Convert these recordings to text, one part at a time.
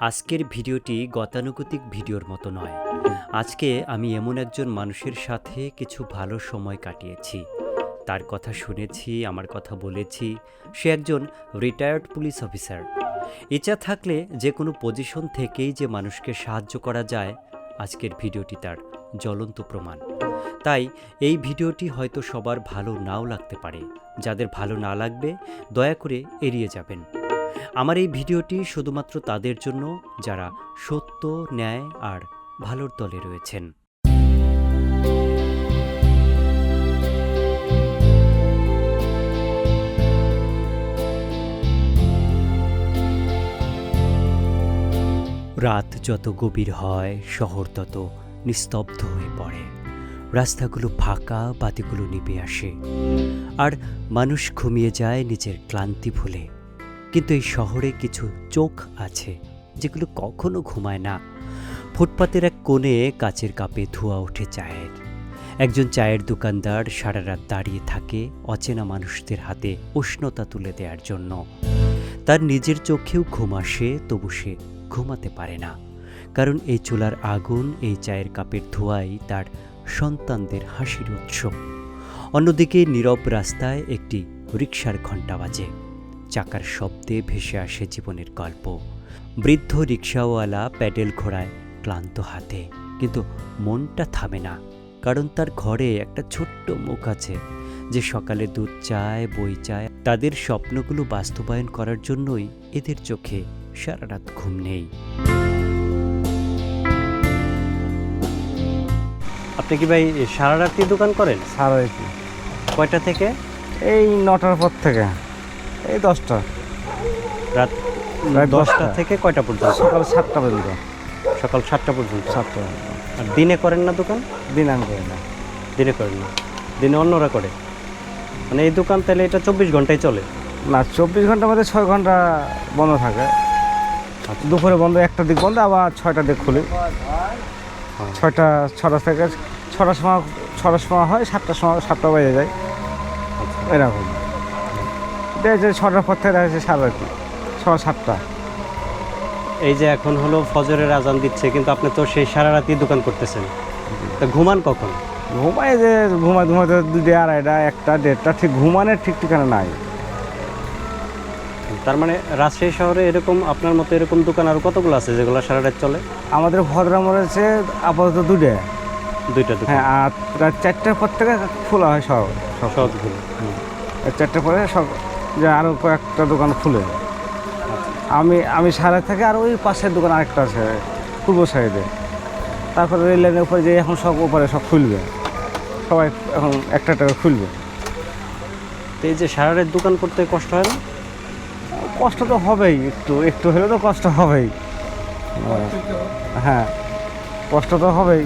আজকের ভিডিওটি গতানুগতিক ভিডিওর মতো নয়। আজকে আমি এমন একজন মানুষের সাথে কিছু ভালো সময় কাটিয়েছি। তার কথা শুনেছি, আমার কথা বলেছি। সে একজন রিটায়ার্ড পুলিশ অফিসার ইচ্ছা থাকলে যে কোনো পজিশন থেকেই যে মানুষকে সাহায্য করা যায়, আজকের ভিডিওটি তার জ্বলন্ত প্রমাণ। তাই এই ভিডিওটি হয়তো সবার ভালো নাও লাগতে পারে। যাদের ভালো না লাগবে, দয়া করে এড়িয়ে যাবেন। আমার এই ভিডিওটি শুধুমাত্র তাদের জন্য, যারা সত্য, ন্যায় আর ভালোর দলে রয়েছেন। রাত যত গভীর হয়, শহর তত নিস্তব্ধ হয়ে পড়ে। রাস্তাগুলো ফাঁকা, বাতিগুলো নিভে আসে। আর মানুষ ঘুমিয়ে যায় নিজের ক্লান্তি ভুলে। কিন্তু এই শহরে কিছু চোখ আছে যেগুলো কখনো ঘুমায় না। ফুটপাতের এক কোণে কাচের কাপে ধোয়া ওঠে চায়ের। একজন চায়ের দোকানদার সারা রাত দাঁড়িয়ে থাকে অচেনা মানুষদের হাতে উষ্ণতা তুলে দেওয়ার জন্য। তার নিজের চোখেও ঘুম আসে, তবু সে ঘুমাতে পারে না। কারণ এই চুলার আগুন, এই চায়ের কাপের ধোঁয়াই তার সন্তানদের হাসির উৎস। অন্যদিকে নীরব রাস্তায় একটি রিকশার ঘণ্টা বাজে। চাকার শব্দে ভেসে আসে জীবনের গল্প। বৃদ্ধ রিক্সাওয়ালা প্যাডেল ঘোড়ায় ক্লান্ত হাতে। কিন্তু মনটা থামে না কারণ তার ঘরে একটা ছোট্ট মুখ আছে যে সকালে দুধ চায় বই চায়। তাদের স্বপ্নগুলো বাস্তবায়ন করার জন্যই এদের চোখে সারা রাত ঘুম নেই। আপনি কি ভাই সারা রাত্রি দোকান করেন? সারা কি কয়টা থেকে? এই নটার পর থেকে। এই দশটা। রাত রাত দশটা। দশটা। থেকে কয়টা পর্যন্ত? সকাল সাতটা পর্যন্ত। সকাল সাতটা পর্যন্ত? সাতটা। আর দিনে করেন না দোকান? দিন আমি করি না। দিনে করেন না? দিনে অন্যরা করে? মানে এই দোকান তাহলে এটা চব্বিশ ঘন্টায় চলে? না চব্বিশ ঘণ্টা মধ্যে ছয় ঘণ্টা বন্ধ থাকে। দুপুরে বন্ধ একটা দিক বন্ধ আবার ছয়টা দিক খুলি। ছয়টা ছটা থেকে ছটার সময় ছটার সময় হয় সাতটার সময় সাতটা বেজে যায়। এরকম। দেখা যাচ্ছে ছটার পর থেকে দেখা যাচ্ছে সাড়ে ছটা সাতটা। এই যে এখন হলো ফজরের আজান দিচ্ছে কিন্তু আপনি তো সেই সারা রাতই দোকান করতেছেন। তা ঘুমান কখন? ঘুমায় যে ঘুমা ঘুমাতে দুটো আড়াইটা একটা দেড়টা ঠিক ঘুমানোর ঠিক ঠিকানা নাই। তার মানে রাজশাহী শহরে এরকম আপনার মতো এরকম দোকান আর কতগুলো আছে যেগুলো সারা রাত চলে? আমাদের ভদ্রা রয়েছে আপাতত দুটো দুইটা দোকান। হ্যাঁ আর রাত চারটার পর থেকে খোলা হয় সব সব। সবগুলো চারটার পরে সব যে আরও কয়েকটা দোকান খুলে। আমি আমি সারা থেকে আর ওই পাশের দোকান আরেকটা আছে পূর্ব সাইডে। তারপরে রেল লাইনের উপরে যে এখন সব উপরে সব খুলবে। সবাই এখন একটা একটা খুলবে। তো এই যে সারা রাত দোকান করতে কষ্ট হয় না? কষ্ট তো হবেই একটু একটু হলেও তো কষ্ট হবেই। হ্যাঁ কষ্ট তো হবেই।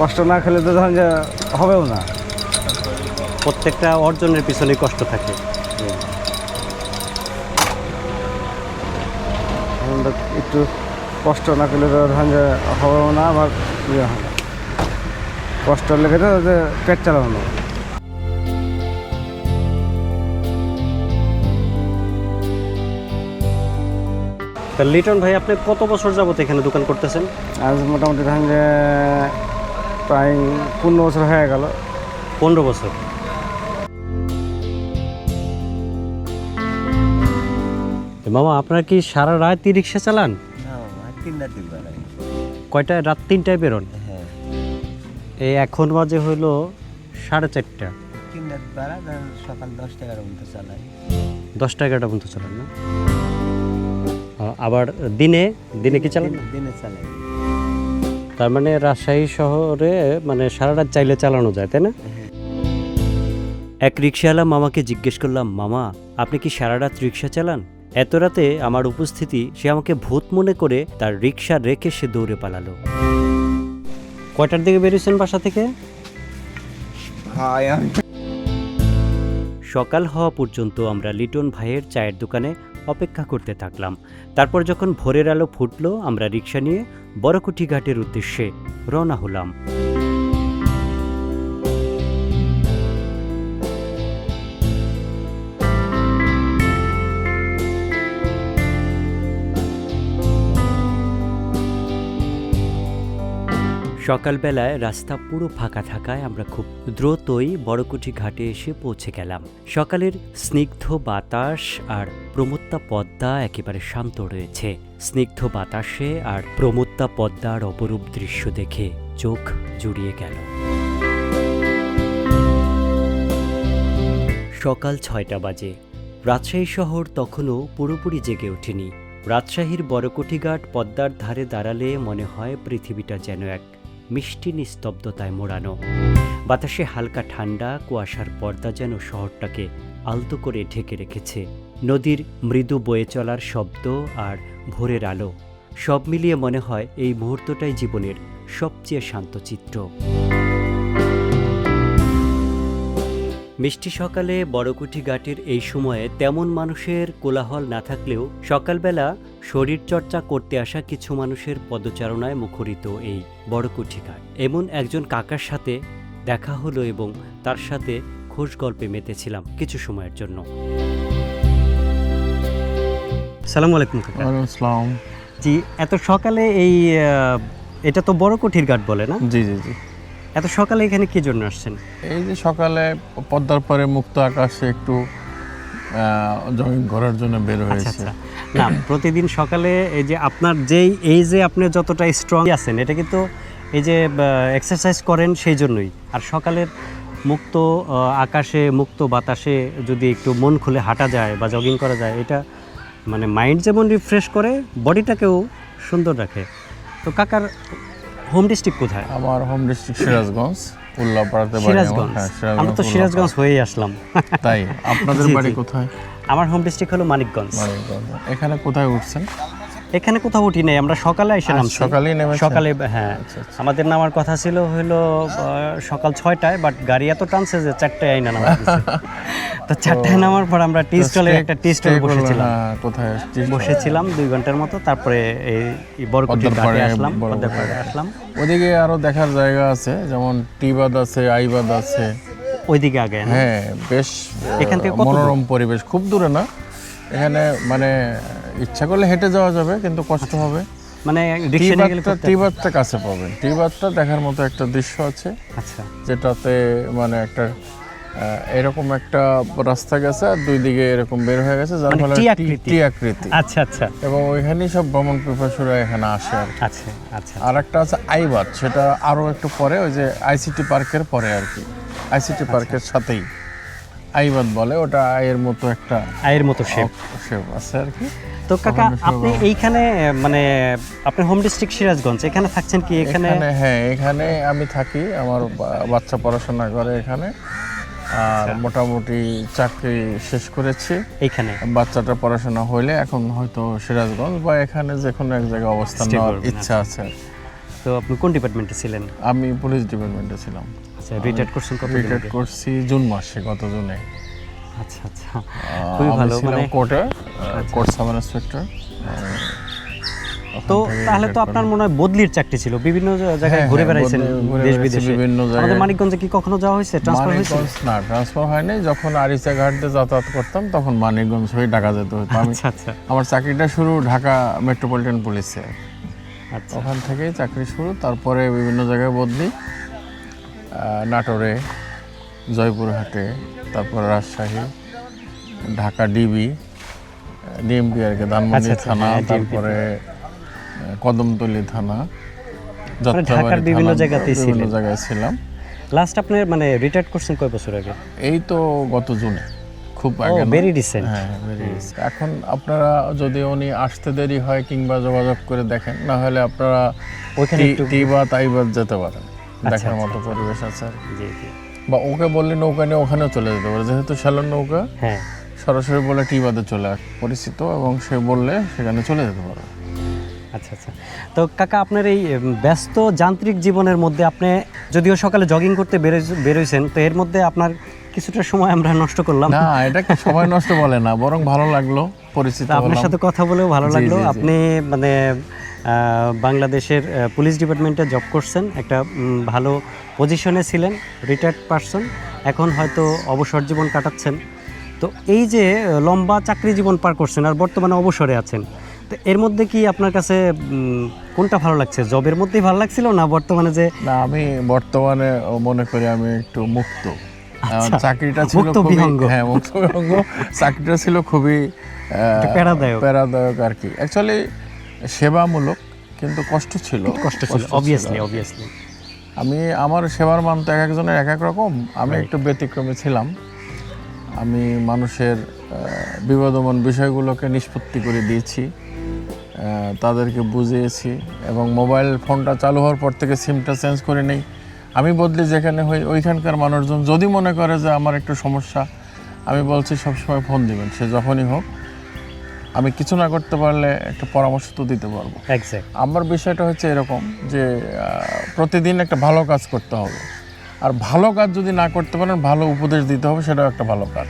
কষ্ট না খেলে তো ধরেন যে হবেও না। প্রত্যেকটা অর্জনের পিছনে কষ্ট থাকে। তো একটু কষ্ট না করলে তো ধরেন যে হবেও না আবার ইয়ে হবে। কষ্ট লেগে তো যে পেট চালানো লিটন ভাই আপনি কত বছর যাবত এখানে দোকান করতেছেন? আজ মোটামুটি ধরেন যে প্রায় পনেরো বছর হয়ে গেল। পনেরো বছর। মামা আপনার কি সারা রাত রিক্সা চালান? কয়টায় রাত তিনটায় বেরোন? হ্যাঁ। এই এখন বাজে হলো সাড়ে চারটা। সকাল দশটা এগারো পর্যন্ত চালাই। দশটা এগারোটা পর্যন্ত চালান না? আবার দিনে? দিনে কি চালান? দিনে- দিনে চালাই। তার মানে রাজশাহী শহরে মানে সারা রাত চাইলে চালানো যায় তাই না? এক রিক্সাওয়ালা মামাকে জিজ্ঞেস করলাম মামা আপনি কি সারা রাত রিক্সা চালান? এত রাতে আমার উপস্থিতি সে আমাকে ভূত মনে করে তার রিক্সা রেখে সে দৌড়ে পালালো। কয়টার দিকে বেরিয়েছেন বাসা থেকে? সকাল হওয়া পর্যন্ত আমরা লিটন ভাইয়ের চায়ের দোকানে অপেক্ষা করতে থাকলাম। তারপর যখন ভোরের আলো ফুটলো আমরা রিক্সা নিয়ে বড়কুটি ঘাটের উদ্দেশ্যে রওনা হলাম। সকালবেলায় রাস্তা পুরো ফাঁকা থাকায় আমরা খুব দ্রুতই বড়কুঠি ঘাটে এসে পৌঁছে গেলাম। সকালের স্নিগ্ধ বাতাস আর প্রমত্তা পদ্মা একেবারে শান্ত রয়েছে। স্নিগ্ধ বাতাসে আর প্রমত্তা পদ্মার অপরূপ দৃশ্য দেখে চোখ জুড়িয়ে গেল। সকাল ছয়টা বাজে। রাজশাহী শহর তখনও পুরোপুরি জেগে ওঠেনি। রাজশাহীর বড়কুঠিঘাট পদ্মার ধারে দাঁড়ালে মনে হয় পৃথিবীটা যেন এক মিষ্টি নিস্তব্ধতায় মোড়ানো। বাতাসে হালকা ঠান্ডা, কুয়াশার পর্দা যেন শহরটাকে আলতো করে ঢেকে রেখেছে। নদীর মৃদু বয়ে চলার শব্দ আর ভোরের আলো, সব মিলিয়ে মনে হয় এই মুহূর্তটাই জীবনের সবচেয়ে শান্ত চিত্র। মিষ্টি সকালে বড়কুঠি ঘাটের এই সময়ে তেমন মানুষের কোলাহল না থাকলেও সকালবেলা শরীরচর্চা করতে আসা কিছু মানুষের পদচারণায় মুখরিত এই বড়কুঠি ঘাট। এমন একজন কাকার সাথে দেখা হলো এবং তার সাথে খোশ গল্পে মেতেছিলাম কিছু সময়ের জন্য। সালাম আলাইকুম জি এত সকালে এই এটা তো বড় বড়কুঠির ঘাট বলে না? জি জি জি। এত সকালে এখানে কি জন্য আসছেন? এই যে সকালে পদ্মার পরে মুক্ত আকাশে একটু জগিং করার জন্য বের আচ্ছা হয়েছে। আচ্ছা। না প্রতিদিন সকালে এই যে আপনার যেই এই যে আপনি যতটা স্ট্রং আছেন এটা কিন্তু এই যে এক্সারসাইজ করেন সেই জন্যই। আর সকালের মুক্ত আকাশে মুক্ত বাতাসে যদি একটু মন খুলে হাঁটা যায় বা জগিং করা যায় এটা মানে মাইন্ড যেমন রিফ্রেশ করে বডিটাকেও সুন্দর রাখে। তো কাকার হোম ডিস্ট্রিক্ট কোথায়? আমার হোম ডিস্ট্রিক্ট সিরাজগঞ্জ উল্লাপাড়াতে বাড়ি আমার। সিরাজগঞ্জ? হ্যাঁ, আমরা তো সিরাজগঞ্জ হয়েই আসলাম। তাই? আপনাদের বাড়ি কোথায়? আমার হোম ডিস্ট্রিক্ট হলো মানিকগঞ্জ। মানিকগঞ্জ। এখানে কোথায় উঠছেন? এখানে কোথাও উঠি নাই আমরা সকালে এসে আজ নামছি। সকালেই সকালে হ্যাঁ। আচ্ছা, আচ্ছা। আমাদের নামার কথা ছিল হলো সকাল ছয়টায় বাট গাড়ি এত টানছে যে চারটায় আইনা নামা তো চারটায় নামার পর আমরা টি স্টলে একটা টি স্টলে বসেছিলাম। কোথায়? বসেছিলাম দুই ঘণ্টার মতো তারপরে এই বরকুটির ঘাটে আসলাম বড় পদ্মার পাড়ে। পাড়ে আসলাম। ওদিকে আরও দেখার জায়গা আছে যেমন টিবাদ আছে আইবাদ আছে। ওইদিকে আগে হ্যাঁ বেশ এখান থেকে কত মনোরম পরিবেশ খুব দূরে না? এখানে মানে ইচ্ছা করলে হেঁটে যাওয়া যাবে কিন্তু কষ্ট হবে। মানে টিবাদটা কাছে পাবেন টিবাদটা দেখার মতো একটা দৃশ্য আছে আচ্ছা। যেটাতে মানে একটা এরকম একটা রাস্তা গেছে আর দুই দিকে এরকম বের হয়ে গেছে যার মানে ফলে টি আকৃতি। আচ্ছা আচ্ছা। এবং ওইখানেই সব ভ্রমণ পিপাসুরা এখানে আসে আর আচ্ছা আচ্ছা। আর একটা আছে আইবাদ সেটা আরও একটু পরে ওই যে আইসিটি পার্কের পরে আর কি। আইসিটি আচ্ছা। পার্কের সাথেই। আইবাদ বলে ওটা আয়ের মতো একটা আয়ের মতো শেপ শেপ আছে আর কি। তো কাকা আপনি এইখানে মানে আপনার হোম ডিস্ট্রিক্ট সিরাজগঞ্জ এখানে থাকছেন কি এখানে? হ্যাঁ এখানে আমি থাকি আমার বাচ্চা পড়াশোনা করে এখানে। আর আচ্ছা। মোটামুটি চাকরি শেষ করেছি। এখানে বাচ্চাটা পড়াশোনা হইলে এখন হয়তো সিরাজগঞ্জ বা এখানে যে কোনো এক জায়গায় অবস্থান নেওয়ার ইচ্ছা আছে। তো আপনি কোন ডিপার্টমেন্টে ছিলেন? আমি পুলিশ ডিপার্টমেন্টে ছিলাম। আচ্ছা রিটায়ার করছেন কত রিটায়ার করছি জুন মাসে গত জুনে। আচ্ছা আচ্ছা। খুবই ভালো, মানে- আচ্ছা। কোর্ট সাব ইন্সপেক্টর তো তাহলে তো আপনার মনে হয় বদলির চাকরি ছিল বিভিন্ন জায়গায় হ্যাঁ, ঘুরে হ্যাঁ, বেড়াইছেন দেশ বিদেশে। বিভিন্ন জায়গায়। মানিকগঞ্জে কি কখনো যাওয়া হয়েছে ট্রান্সফার হয়েছে? না ট্রান্সফার হয়নি। যখন আরিচা ঘাট যাতায়াত করতাম তখন মানিকগঞ্জ হয়ে ঢাকা যেতে হতো। আমি আচ্ছা আচ্ছা। আমার চাকরিটা শুরু ঢাকা মেট্রোপলিটন পুলিশে আচ্ছা। ওখান থেকেই চাকরি শুরু তারপরে বিভিন্ন জায়গায় বদলি। নাটোরে জয়পুরহাটে তারপর রাজশাহী ঢাকা ডিবি ডিএমপি আর কি ধানমন্ডি আচ্ছা, আচ্ছা, থানা হ্যাঁ, তারপরে কদমতলী থানা মানে ঢাকার বিভিন্ন থানা, জায়গাতেই বিভিন্ন জায়গায় ছিলাম। লাস্ট আপনি মানে রিটায়ার করছেন কয় বছর আগে? এই তো গত জুনে খুব আগে ভেরি রিসেন্ট হ্যাঁ। এখন আপনারা যদি উনি আসতে দেরি হয় কিংবা যোগাযোগ করে দেখেন না হলে আপনারা ওইখানে টি- টি বা তাইবাদ যেতে পারেন। দেখার আচ্ছা, মতো পরিবেশ আছে আর জি জি। বা ওকে বললে নৌকা নিয়ে ওখানেও চলে যেতে পারে। যেহেতু শ্যালন নৌকা হ্যাঁ। সরাসরি বলে টি বাদে চলে আস পরিচিত এবং সে বললে সেখানে চলে যেতে পারে। আচ্ছা আচ্ছা। তো কাকা আপনার এই ব্যস্ত যান্ত্রিক জীবনের মধ্যে আপনি যদিও সকালে জগিং করতে বেরোই- বেরোইছেন তো এর মধ্যে আপনার কিছুটা সময় আমরা নষ্ট করলাম। না এটা কি সবাই নষ্ট বলে না বরং ভালো লাগল পরিচিত আপনার সাথে কথা বলেও ভালো লাগল। আপনি মানে বাংলাদেশের পুলিশ ডিপার্টমেন্টে জব করছেন। একটা ভালো পজিশনে ছিলেন রিটায়ার্ড পারসন এখন হয়তো অবসর জীবন কাটাচ্ছেন। তো এই যে লম্বা চাকরি জীবন পার করছেন আর বর্তমানে অবসরে আছেন তো এর মধ্যে কি আপনার কাছে কোনটা ভালো লাগছে? জবের মধ্যেই ভালো লাগছিল না বর্তমানে যে না আমি বর্তমানে মনে করি আমি একটু মুক্ত। আচ্ছা, চাকরিটা ছিল খুবই হ্যাঁ মুক্ত চাকরিটা ছিল খুবই প্যারাদায়ক। প্যারাদায়ক আর কি। অ্যাকচুয়ালি সেবামূলক কিন্তু কষ্ট ছিল। কষ্ট ছিল অবভিয়াসলি অবভিয়াসলি আমি আমার সেবার মান তো এক একজনের এক এক রকম। আমি একটু ব্যতিক্রমী ছিলাম। আমি মানুষের বিবাদমান বিষয়গুলোকে নিষ্পত্তি করে দিয়েছি তাদেরকে বুঝিয়েছি এবং মোবাইল ফোনটা চালু হওয়ার পর থেকে সিমটা চেঞ্জ করে নেই। আমি বদলি যেখানে হই ওইখানকার মানুষজন যদি মনে করে যে আমার একটু সমস্যা আমি বলছি সবসময় ফোন দিবেন। সে যখনই হোক আমি কিছু না করতে পারলে একটা পরামর্শ তো দিতে পারব। আমার বিষয়টা হচ্ছে এরকম যে প্রতিদিন একটা ভালো কাজ করতে হবে। আর ভালো কাজ যদি না করতে পারেন ভালো উপদেশ দিতে হবে সেটাও একটা ভালো কাজ।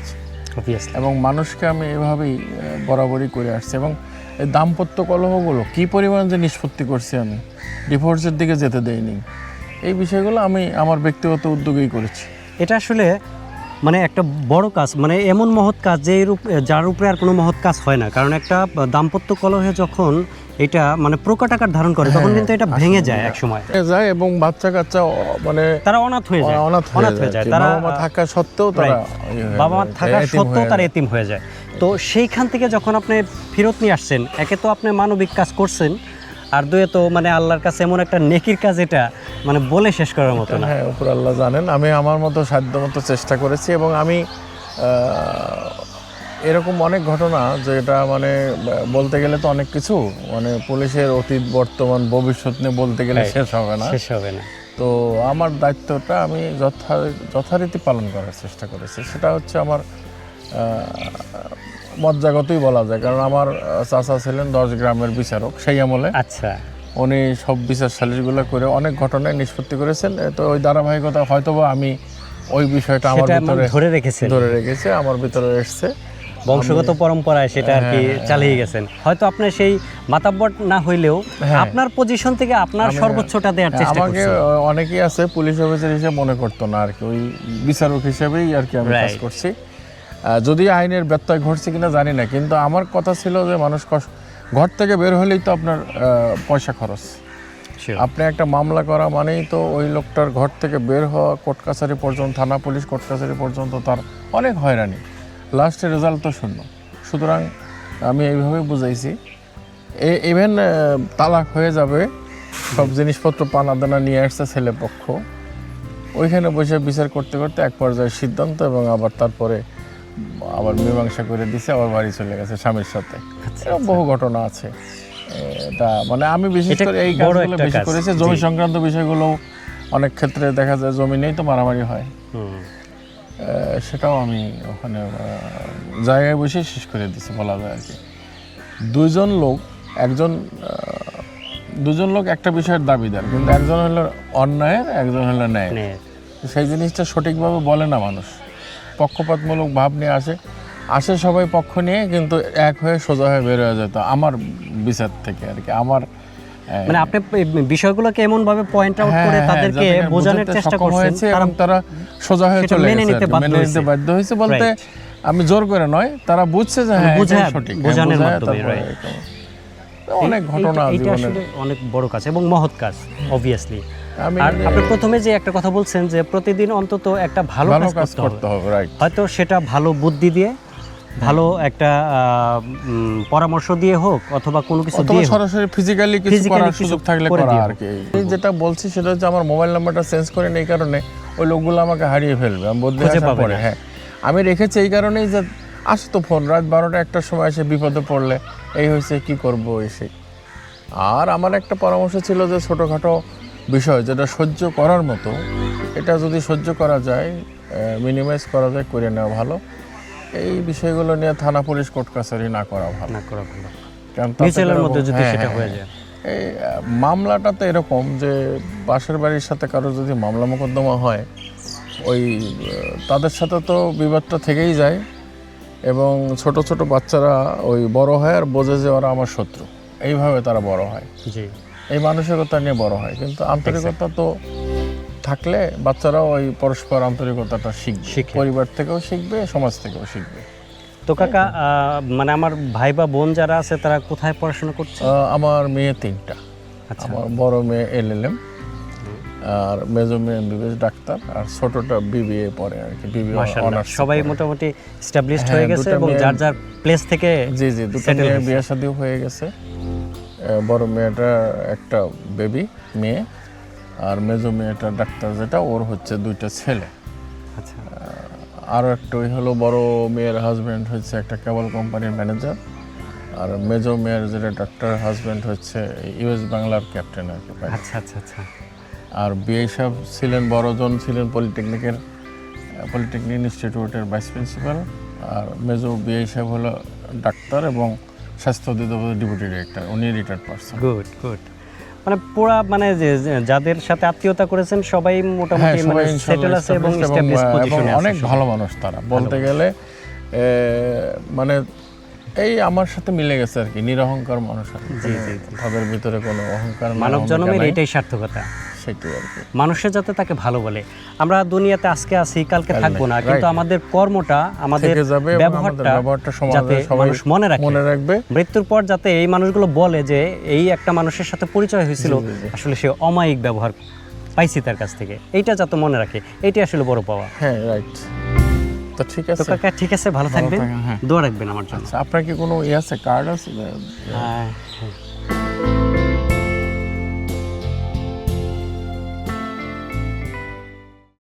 এবং মানুষকে আমি এভাবেই বরাবরই করে আসছি। এবং এই দাম্পত্য কলহগুলো কী পরিমাণ যে নিষ্পত্তি করছি আমি ডিভোর্সের দিকে যেতে দেইনি এই বিষয়গুলো আমি আমার ব্যক্তিগত উদ্যোগেই করেছি। এটা আসলে মানে একটা বড় কাজ মানে এমন মহৎ কাজ যে যার উপরে আর কোনো মহৎ কাজ হয় না। কারণ একটা দাম্পত্য কলহে যখন এটা মানে প্রকট আকার ধারণ করে তখন কিন্তু এটা ভেঙে যায় এক সময় হয়ে যায় এবং বাচ্চা কাচ্চা মানে তারা অনাথ হয়ে যায় অনাথ হয়ে যায় তারা বাবা মা থাকা সত্ত্বেও তারা বাবা মা থাকা সত্ত্বেও তারা এতিম হয়ে যায়। তো সেইখান থেকে যখন আপনি ফেরত নিয়ে আসছেন একে তো আপনি মানবিক কাজ করছেন আর দুয়ে তো মানে আল্লাহর কাছে এমন একটা নেকির কাজ এটা মানে বলে শেষ করার মতো না। হ্যাঁ উপর আল্লাহ জানেন। আমি আমার মতো সাধ্য মতো চেষ্টা করেছি এবং আমি এরকম অনেক ঘটনা যেটা মানে বলতে গেলে তো অনেক কিছু। মানে পুলিশের অতীত বর্তমান ভবিষ্যৎ নিয়ে বলতে গেলে শেষ হবে না। শেষ হবে না। তো আমার দায়িত্বটা আমি যথা যথারীতি পালন করার চেষ্টা করেছি। সেটা হচ্ছে আমার মজ্জাগতই বলা যায় কারণ আমার চাচা ছিলেন দশ গ্রামের বিচারক সেই আমলে। আচ্ছা। উনি সব বিচার সালিশগুলো করে অনেক ঘটনায় নিষ্পত্তি করেছেন তো ওই ধারাবাহিকতা হয়তোবা আমি ওই বিষয়টা আমার ভিতরে ধরে রেখেছেন। ধরে রেখেছে আমার ভিতরে এসছে। বংশগত পরম্পরায় সেটা আর কি হ্যাঁ, চালিয়ে গেছেন। হয়তো আপনি সেই মাতাব্বর না হইলেও হ্যাঁ। আপনার পজিশন থেকে আপনার সর্বোচ্চটা দেওয়ার চেষ্টা আমাকে অনেকেই আছে পুলিশ অফিসার হিসেবে মনে করতো না আর কি ওই বিচারক হিসেবেই আর কি আমি কাজ করছি। যদি আইনের ব্যত্যয় ঘটছে কিনা জানি না কিন্তু আমার কথা ছিল যে মানুষ ঘর থেকে বের হলেই তো আপনার পয়সা খরচ. আপনি একটা মামলা করা মানেই তো ওই লোকটার ঘর থেকে বের হওয়া কোর্ট কাছারি পর্যন্ত থানা পুলিশ কোর্ট কাছারি পর্যন্ত তার অনেক হয়রানি। লাস্টের রেজাল্ট তো শূন্য। সুতরাং আমি এইভাবে বুঝাইছি। ইভেন তালাক হয়ে যাবে সব জিনিসপত্র পানা দানা নিয়ে আসছে ছেলে পক্ষ ওইখানে বসে বিচার করতে করতে এক পর্যায়ে সিদ্ধান্ত এবং আবার তারপরে আবার মীমাংসা করে দিছে আবার বাড়ি চলে গেছে স্বামীর সাথে। বহু ঘটনা আছে। এটা মানে আমি বিশেষ করে এই কাজগুলো বেশি করেছি। জমি সংক্রান্ত বিষয়গুলো অনেক ক্ষেত্রে দেখা যায় জমি নেই তো মারামারি হয়। সেটাও আমি ওখানে জায়গায় বসে শেষ করে দিছি বলা যায় আর কি। দুইজন লোক একজন দুজন লোক একটা বিষয়ের দাবিদার কিন্তু একজন হলো অন্যায়ের একজন হলো ন্যায় সেই জিনিসটা সঠিকভাবে বলে না মানুষ। পক্ষপাতমূলক ভাব নিয়ে আসে। আসে সবাই পক্ষ নিয়ে কিন্তু এক হয়ে সোজা হয়ে বের হয়ে যেত আমার বিচার থেকে আর কি। আমার মানে আপনি বিষয়গুলোকে এমন ভাবে পয়েন্ট আউট হ্যাঁ, করে হ্যাঁ, তাদেরকে বোঝানোর চেষ্টা করছেন হয়েছে তারা সোজা হয়ে চলে মেনে নিতে বাধ্য হয়েছে। বলতে আমি জোর করে নয় তারা বুঝছে যে হ্যাঁ বুঝা- এটাই সঠিক হ্যাঁ, বোঝানোর মাধ্যমে, অনেক ঘটনা আসলে অনেক বড় কাজ এবং মহৎ কাজ অবভিয়াসলি আর আপনি প্রথমে যে একটা কথা বলছেন যে প্রতিদিন অন্তত একটা ভালো কাজ করতে হবে। হয়তো সেটা ভালো বুদ্ধি দিয়ে ভালো একটা পরামর্শ দিয়ে হোক অথবা কোনো কিছু দিয়ে সরাসরি ফিজিক্যালি কিছু করার সুযোগ থাকলে করা আর কি। যেটা বলছি সেটা হচ্ছে আমার মোবাইল নাম্বারটা চেঞ্জ করে এই কারণে ওই লোকগুলো আমাকে হারিয়ে ফেলবে আমি বদলে আসার পরে হ্যাঁ। আমি রেখেছি এই কারণেই যে আসে তো ফোন রাত বারোটা একটার সময় এসে বিপদে পড়লে এই হয়েছে কি করব এসে। আর আমার একটা পরামর্শ ছিল যে ছোটোখাটো বিষয় যেটা সহ্য করার মতো এটা যদি সহ্য করা যায় মিনিমাইজ করা যায় করে নেওয়া ভালো। এই বিষয়গুলো নিয়ে থানা পুলিশ কোর্ট কাছারি না করা ভালো। না করা হ্যাঁ, হ্যাঁ, হয়ে এই মামলাটা তো এরকম যে পাশের বাড়ির সাথে কারও যদি মামলা মোকদ্দমা হয় ওই তাদের সাথে তো বিবাদটা থেকেই যায়। এবং ছোট ছোট বাচ্চারা ওই বড় হয় আর বোঝে যে ওরা আমার শত্রু। এইভাবে তারা বড় হয়। জি। এই মানসিকতা নিয়ে বড় হয়। কিন্তু আন্তরিকতা তো থাকলে বাচ্চারাও ওই পরস্পর আন্তরিকতাটা শিখবে। পরিবার থেকেও শিখবে সমাজ থেকেও শিখবে। তো কাকা মানে আমার ভাই বা বোন যারা আছে তারা কোথায় পড়াশোনা করছে? আমার মেয়ে তিনটা। আচ্ছা। আমার বড় মেয়ে এলএলএম আর মেজো মেয়ে এমবিবিএস ডাক্তার আর ছোটটা বিবিএ পড়ে আর কি বিবিএ অনার্স সবাই মোটামুটি স্টাবলিশড হ্যাঁ, হয়ে গেছে এবং যার যার প্লেস থেকে জি জি দুটো মেয়ে বিয়ে শাদিও হয়ে গেছে। বড় মেয়েটা একটা বেবি মেয়ে আর মেজো মেয়েটা ডাক্তার যেটা ওর হচ্ছে দুইটা ছেলে। আচ্ছা। আরও একটা ওই হলো বড় মেয়ের হাজব্যান্ড হচ্ছে একটা কেবল কোম্পানির ম্যানেজার আর মেজো মেয়ের যেটা ডাক্তার হাজব্যান্ড হচ্ছে ইউএস বাংলার ক্যাপ্টেন আর কি আচ্ছা আচ্ছা আচ্ছা। আর বিয়ে সাহেব ছিলেন বড়জন ছিলেন পলিটেকনিকের পলিটেকনিক ইনস্টিটিউটের ভাইস প্রিন্সিপাল আর মেজো বিয়ে সাহেব হলো ডাক্তার এবং স্বাস্থ্য অধিদপ্তরের ডেপুটি ডিরেক্টর উনি রিটায়ার্ড পার্সন গুড গুড মানে পুরা মানে যে যাদের সাথে আত্মীয়তা করেছেন সবাই হ্যাঁ মোটামুটি মানে সেটেল আছে এবং পজিশনে আছে অনেক ভালো মানুষ তারা। বলতে গেলে মানে এই আমার সাথে মিলে গেছে আর কি নিরহংকার মানুষ জি, জি, তাদের ভিতরে কোনো অহংকার মানব জন্মের এটাই সার্থকতা। সেটাই আর কি। মানুষের যাতে তাকে ভালো বলে। আমরা দুনিয়াতে আজকে আছি কালকে থাকব না কিন্তু আমাদের কর্মটা আমাদের ব্যবহারটা যাতে মানুষ মনে রাখে। মনে রাখবে। মৃত্যুর পর যাতে এই মানুষগুলো বলে যে এই একটা মানুষের সাথে পরিচয় হয়েছিল। আসলে সে অমায়িক ব্যবহার পাইছি তার কাছ থেকে। এইটা যাতে মনে রাখে এইটাই আসলে বড় পাওয়া। হ্যাঁ রাইট তো ঠিক আছে। কাকা ঠিক আছে ভালো থাকবেন। হ্যাঁ। দোয়া রাখবেন আমার জন্য। আচ্ছা আপনার কি কোনো ইয়ে আছে কার্ড আছে? হ্যাঁ, হ্যাঁ।